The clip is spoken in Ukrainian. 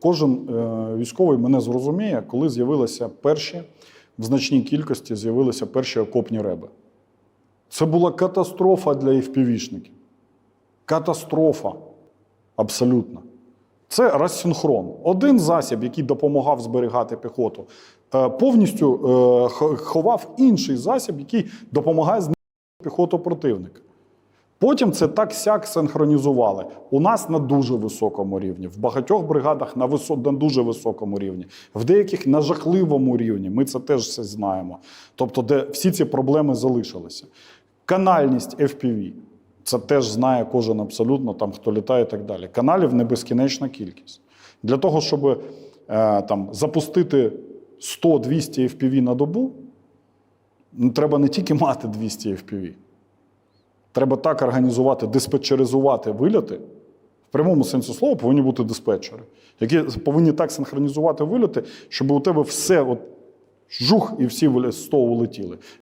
Кожен е, військовий мене зрозуміє, коли з'явилися перші, в значній кількості з'явилися перші окопні реби. Це була катастрофа для FPV-шників. Катастрофа. Абсолютно. Це розсинхрон. Один засіб, який допомагав зберігати піхоту, е, повністю е, ховав інший засіб, який допомагає знищити піхоту противника. Потім це так сяк синхронізували. У нас на дуже високому рівні, в багатьох бригадах на, висо... на дуже високому рівні, в деяких на жахливому рівні. Ми це теж все знаємо. Тобто, де всі ці проблеми залишилися. Канальність FPV. Це теж знає кожен абсолютно, там, хто літає і так далі. Каналів не безкінечна кількість. Для того, щоб е, там, запустити 100-200 FPV на добу, треба не тільки мати 200 FPV. Треба так організувати, диспетчеризувати вильоти. В прямому сенсі слова повинні бути диспетчери, які повинні так синхронізувати вильоти, щоб у тебе все от, жух і всі з того улетіли.